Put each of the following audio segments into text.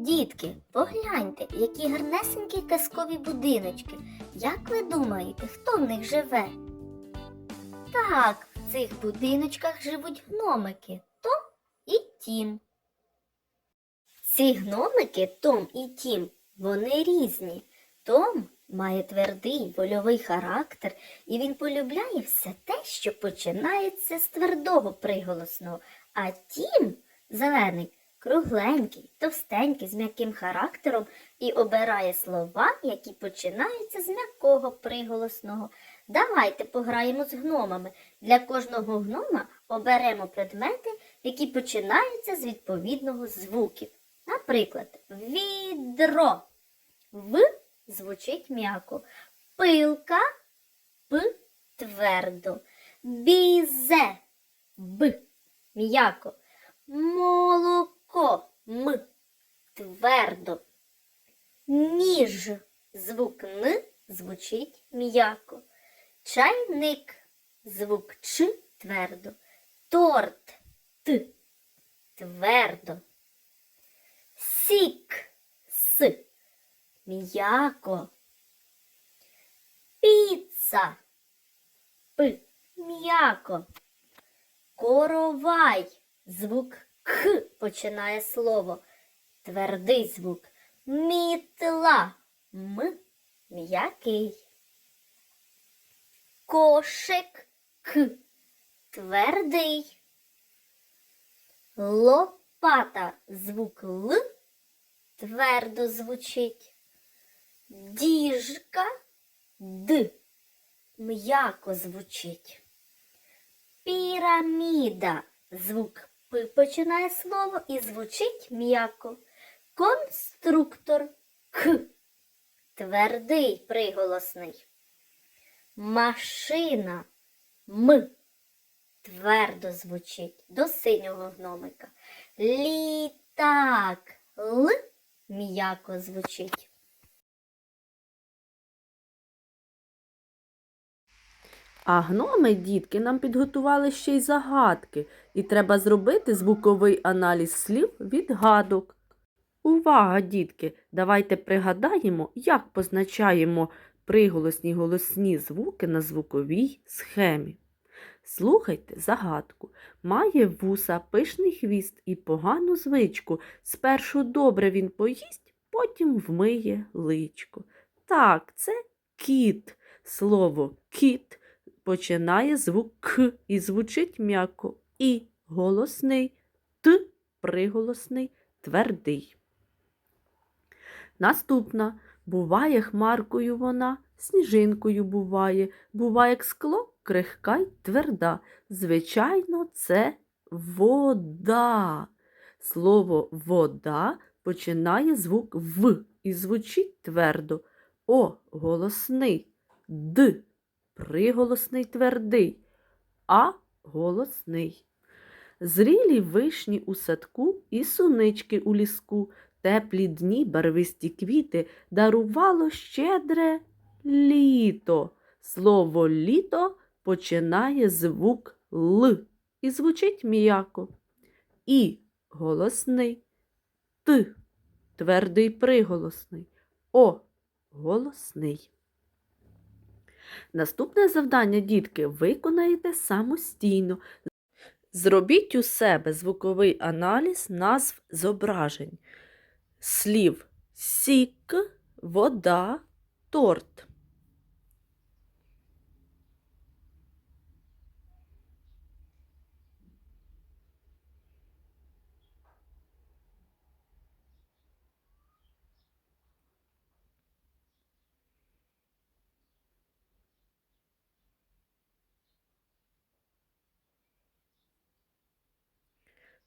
Дітки, погляньте, які гарнесенькі казкові будиночки. Як ви думаєте, хто в них живе? Так, в цих будиночках живуть гномики Том і Тім. Ці гномики Том і Тім, вони різні. Том має твердий вольовий характер, і він полюбляє все те, що починається з твердого приголосного. А Тім, зелений, кругленький, товстенький, з м'яким характером і обирає слова, які починаються з м'якого приголосного. Давайте пограємо з гномами. Для кожного гнома оберемо предмети, які починаються з відповідного звуків. Наприклад, відро. В звучить м'яко. Пилка П твердо. Бізе Б м'яко. Молоко М твердо. Ніж звук Н звучить м'яко. Чайник звук Ч твердо. Торт Т твердо. Сік С м'яко. Піца П м'яко. Коровай звук К починає слово. Твердий звук. Мітла М м'який. Кошик К твердий. Лопата звук Л твердо звучить. Діжка Д м'яко звучить. Піраміда звук П починає слово і звучить м'яко. Конструктор К твердий приголосний. Машина М твердо звучить до синього гномика. Літак Л м'яко звучить. А гноми, дітки, нам підготували ще й загадки, і треба зробити звуковий аналіз слів відгадок. Увага, дітки! Давайте пригадаємо, як позначаємо приголосні голосні звуки на звуковій схемі. Слухайте загадку. Має вуса, пишний хвіст і погану звичку. Спершу добре він поїсть, потім вмиє личко. Так, це кіт. Слово кіт починає звук К і звучить м'яко. І голосний Т приголосний твердий. Наступна. Буває хмаркою вона, сніжинкою буває, буває як скло, крихка й тверда. Звичайно, це вода. Слово вода починає звук В і звучить твердо. О голосний, Д приголосний твердий, А голосний. Зрілі вишні у садку і сунички у ліску, теплі дні, барвисті квіти дарувало щедре літо. Слово літо починає звук Л і звучить м'яко. І голосний, Т твердий приголосний, О голосний. Наступне завдання, дітки, виконаєте самостійно. Зробіть у себе звуковий аналіз назв зображень. Слів сік, вода, торт.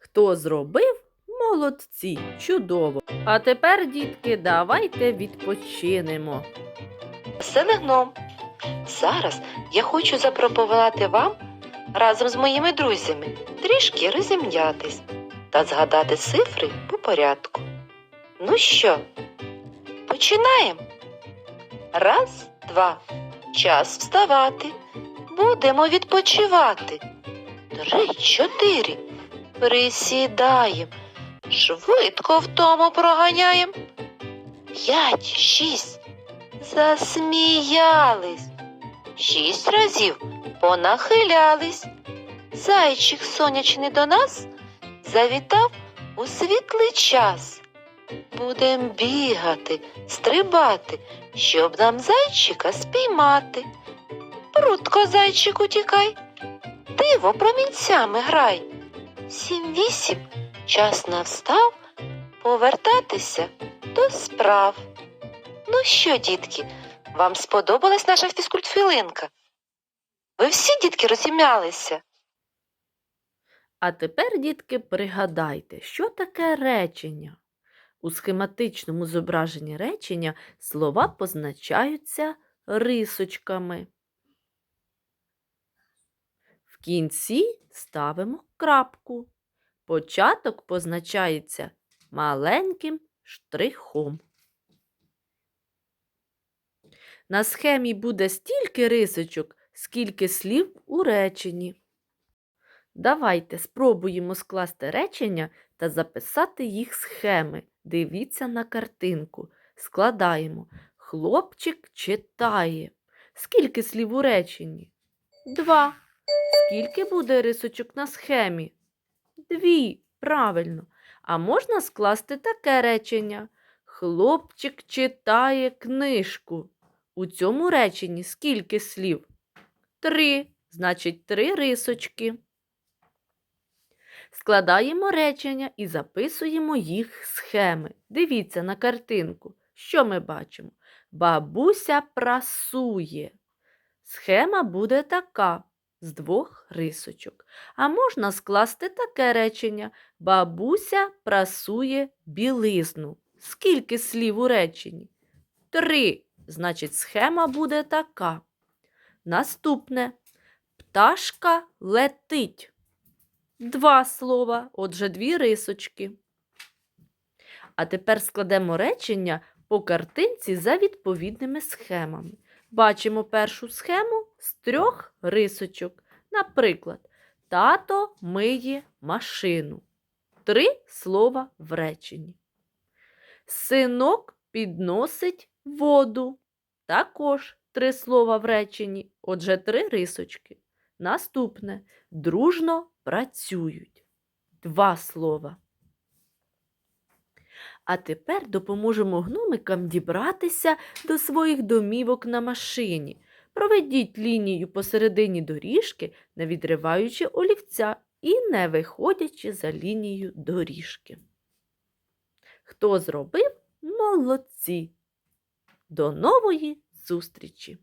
Хто зробив? Молодці, чудово. А тепер, дітки, давайте відпочинемо. Веселий гном. Зараз я хочу запропонувати вам разом з моїми друзями трішки розім'ятись та згадати цифри по порядку. Ну що, починаємо. Раз, два. Час вставати. Будемо відпочивати. Три, чотири. Присідаємо. Швидко втому проганяєм. П'ять, шість. Засміялись. Шість разів понахилялись. Зайчик сонячний до нас завітав у світлий час. Будем бігати, стрибати, щоб нам зайчика спіймати. Прутко, зайчик, утікай, диво промінцями грай. Сім-вісім, час навстав повертатися до справ. Ну що, дітки, вам сподобалась наша фізкультхвилинка? Ви всі, дітки, розім'ялися? А тепер, дітки, пригадайте, що таке речення. У схематичному зображенні речення слова позначаються рисочками. Кінці ставимо крапку. Початок позначається маленьким штрихом. На схемі буде стільки рисочок, скільки слів у реченні. Давайте спробуємо скласти речення та записати їх схеми. Дивіться на картинку. Складаємо. Хлопчик читає. Скільки слів у реченні? Два. Скільки буде рисочок на схемі? Дві. Правильно. А можна скласти таке речення. Хлопчик читає книжку. У цьому реченні скільки слів? Три. Значить, три рисочки. Складаємо речення і записуємо їх схеми. Дивіться на картинку. Що ми бачимо? Бабуся прасує. Схема буде така з двох рисочок. А можна скласти таке речення. Бабуся прасує білизну. Скільки слів у реченні? Три. Значить, схема буде така. Наступне. Пташка летить. Два слова, отже, дві рисочки. А тепер складемо речення по картинці за відповідними схемами. Бачимо першу схему з трьох рисочок. Наприклад, тато миє машину. Три слова в реченні. Синок підносить воду. Також три слова в реченні, отже, три рисочки. Наступне дружно працюють. Два слова. А тепер допоможемо гномикам дібратися до своїх домівок на машині. Проведіть лінію посередині доріжки, не відриваючи олівця і не виходячи за лінію доріжки. Хто зробив? Молодці! До нової зустрічі!